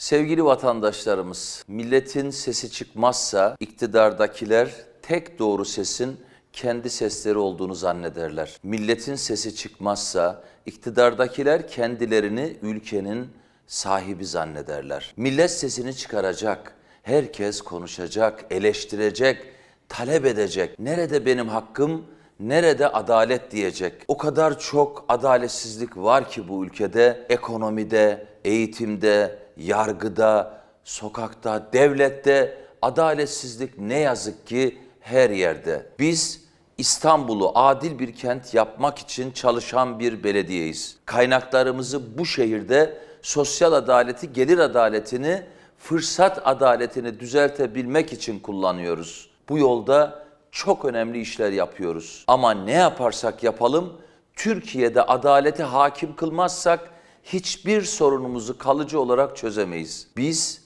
Sevgili vatandaşlarımız, milletin sesi çıkmazsa iktidardakiler tek doğru sesin kendi sesleri olduğunu zannederler. Milletin sesi çıkmazsa iktidardakiler kendilerini ülkenin sahibi zannederler. Millet sesini çıkaracak, herkes konuşacak, eleştirecek, talep edecek. Nerede benim hakkım, nerede adalet diyecek. O kadar çok adaletsizlik var ki bu ülkede, ekonomide, eğitimde, yargıda, sokakta, devlette adaletsizlik ne yazık ki her yerde. Biz İstanbul'u adil bir kent yapmak için çalışan bir belediyeyiz. Kaynaklarımızı bu şehirde sosyal adaleti, gelir adaletini, fırsat adaletini düzeltebilmek için kullanıyoruz. Bu yolda çok önemli işler yapıyoruz. Ama ne yaparsak yapalım, Türkiye'de adaleti hakim kılmazsak hiçbir sorunumuzu kalıcı olarak çözemeyiz. Biz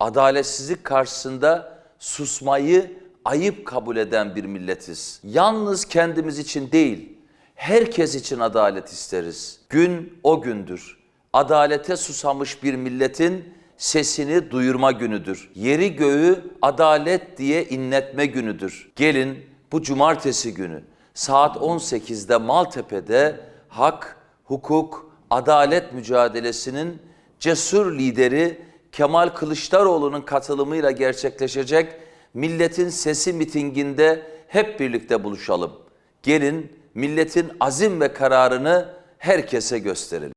adaletsizlik karşısında susmayı ayıp kabul eden bir milletiz. Yalnız kendimiz için değil, herkes için adalet isteriz. Gün o gündür. Adalete susamış bir milletin sesini duyurma günüdür. Yeri göğü adalet diye inletme günüdür. Gelin bu cumartesi günü saat 18'de Maltepe'de hak, hukuk, adalet mücadelesinin cesur lideri Kemal Kılıçdaroğlu'nun katılımıyla gerçekleşecek Milletin Sesi mitinginde hep birlikte buluşalım. Gelin milletin azim ve kararını herkese gösterelim.